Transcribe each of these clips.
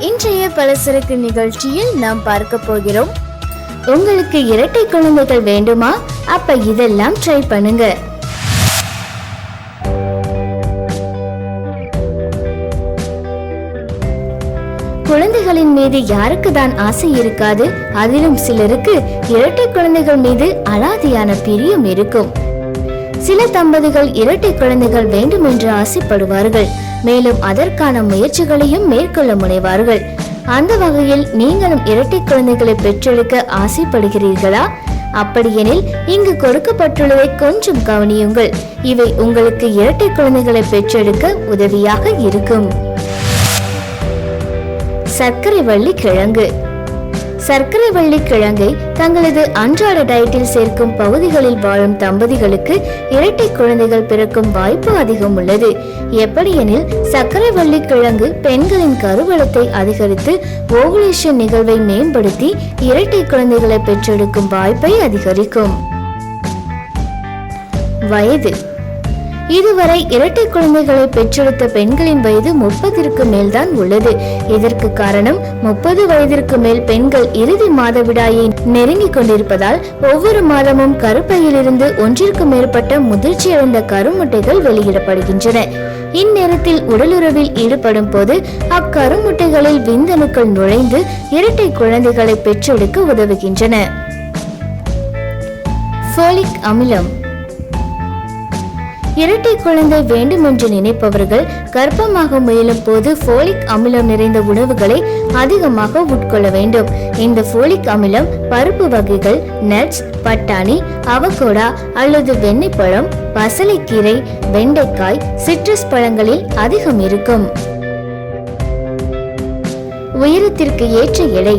இன்றைய பலசரக்கு நிகழ்ச்சியில் நாம் பார்க்க போகிறோம். உங்களுக்கு இரட்டை குழந்தைகள் வேண்டுமா? அப்ப இதெல்லாம் ட்ரை பண்ணுங்க. குழந்தைகளின் மீது யாருக்கு தான் ஆசை இருக்காது அதிலும் சிலருக்கு இரட்டை குழந்தைகள் மீது அலாதியான பிரியம் இருக்கும். சில தம்பதிகள் இரட்டை குழந்தைகள் வேண்டும் என்று ஆசைப்படுவார்கள். மேலும் அதற்கான முயற்சிகளையும் மேற்கொள்ள முனைவார்கள். அந்த வகையில் நீங்களும் இரட்டை குழந்தைகளை பெற்றெடுக்க ஆசைப்படுகிறீர்களா? அப்படியெனில் இங்கு கொடுக்கப்பட்டுள்ளதை கொஞ்சம் கவனியுங்கள். இவை உங்களுக்கு இரட்டை குழந்தைகளை பெற்றெடுக்க உதவியாக இருக்கும். சர்க்கரை வள்ளி கிழங்கு. சர்க்கரை வள்ளி கிழங்கை தங்களது அன்றாட டயட்டில் சேர்க்கும் பகுதிகளில் வாழும் தம்பதிகளுக்கு இரட்டை குழந்தைகள் பிறக்கும் வாய்ப்பு அதிகம் உள்ளது. எப்படியெனில் சர்க்கரை வள்ளி கிழங்கு பெண்களின் கருவளத்தை அதிகரித்து ஓகுலேஷன் நிகழ்வை மேம்படுத்தி இரட்டை குழந்தைகளை பெற்றெடுக்கும் வாய்ப்பை அதிகரிக்கும். வயது இதுவரை இரட்டை குழந்தைகளை பெற்றெடுத்த பெண்களின் வயது முப்பதிற்கு மேல்தான் உள்ளது. இதற்கு காரணம் முப்பது வயதிற்கு மேல் பெண்கள் இறுதி மாதவிடாயை நெருங்கிக் கொண்டிருப்பதால் ஒவ்வொரு மாதமும் கருப்பையிலிருந்து ஒன்றிற்கு மேற்பட்ட முதிர்ச்சியடைந்த கருமுட்டைகள் வெளியிடப்படுகின்றன. இந்நேரத்தில் உடலுறவில் ஈடுபடும் போது அக்கருமுட்டைகளில் விந்தணுக்கள் நுழைந்து இரட்டை குழந்தைகளை பெற்றெடுக்க உதவுகின்றன. ஃபோலிக் அமிலம் இரட்டை குழந்தை வேண்டும் என்று நினைப்பவர்கள் கர்ப்பமாக முயலும் போது ஃபோலிக் அமிலம் நிறைந்த உணவுகளை அதிகமாக உட்கொள்ள வேண்டும். இந்த ஃபோலிக் அமிலம் பருப்பு வகைகள் நட்ஸ் பட்டாணி அவகோடா அல்லது வெண்ணெய்ப்பழம் பசலைக்கீரை வெண்டைக்காய் சிட்ரஸ் பழங்களில் அதிகம் இருக்கும். உயரத்திற்கு ஏற்ற எடை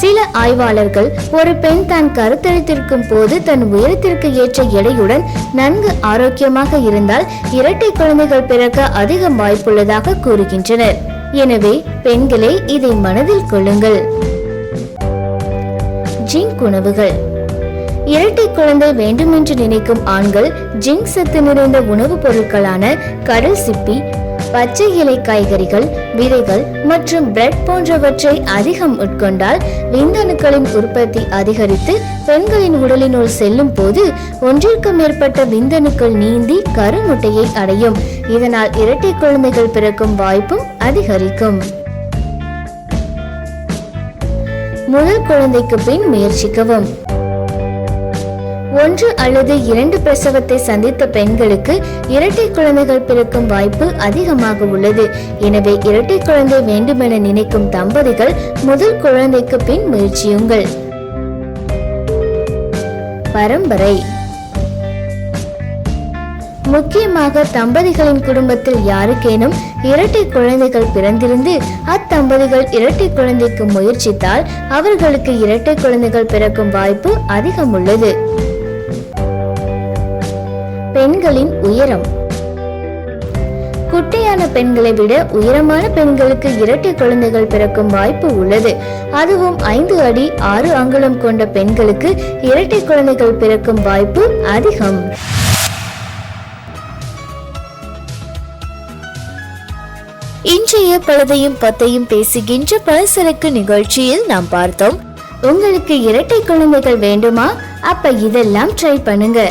சில ஆய்வாளர்கள் ஒரு பெண் தான் கருத்தரித்திருக்கும் போது தன் உயரத்திற்கு ஏற்ற எடையுடன் நன்கு ஆரோக்கியமாக இருந்தால் இரட்டை குழந்தைகள் பிறக்க அதிகம் வாய்ப்புள்ளதாக கூறுகின்றனர். எனவே பெண்களே இதை மனதில் கொள்ளுங்கள். ஜிங்க் உணவுகள். இரட்டை குழந்தை வேண்டுமென்று நினைக்கும் ஆண்கள் ஜிங்க் சத்து நிறைந்த உணவுப் பொருட்களான கடல் சிப்பி பச்சை இலை காய்கறிகள் விதைகள் மற்றும் பிரெட் போன்றவற்றை அதிகம் உட்கொண்டால் விந்தணுக்களின் உற்பத்தி அதிகரித்து பெண்களின் உடலினுள் செல்லும் போது ஒன்றிற்கு மேற்பட்ட விந்தணுக்கள் நீந்தி கருமுட்டையை அடையும். இதனால் இரட்டை குழந்தைகள் பிறக்கும் வாய்ப்பும் அதிகரிக்கும். முதல் குழந்தைக்கு பின் முயற்சிக்கவும். ஒன்று அல்லது இரண்டு பிரசவத்தை சந்தித்த பெண்களுக்கு இரட்டை குழந்தைகள் பிறக்கும் வாய்ப்பு அதிகமாக உள்ளது. எனவே இரட்டை குழந்தை வேண்டுமென நினைக்கும் தம்பதிகள் முதல் குழந்தைக்கு பின் முயற்சியுங்கள். பரம்பரை. முக்கியமாக தம்பதிகளின் குடும்பத்தில் யாருக்கேனும் இரட்டை குழந்தைகள் பிறந்திருந்து அத்தம்பதிகள் இரட்டை குழந்தைக்கு முயற்சித்தால் அவர்களுக்கு இரட்டை குழந்தைகள் பிறக்கும் வாய்ப்பு அதிகம் உள்ளது பெண்களின் உயரம். குட்டையான பெண்களை விட உயரமான பெண்களுக்கு இரட்டை குழந்தைகள் பிறக்கும் வாய்ப்பு உள்ளது. அதுவும் ஐந்து அடி ஆறு அங்குலம் கொண்ட பெண்களுக்கு இரட்டை குழந்தைகள் பிறக்கும் வாய்ப்பு அதிகம். இன்றைய பலதையும் பத்தையும் பேசுகின்ற பலசரக்கு நிகழ்ச்சியில் நாம் பார்த்தோம். உங்களுக்கு இரட்டை குழந்தைகள் வேண்டுமா? அப்ப இதெல்லாம் ட்ரை பண்ணுங்க.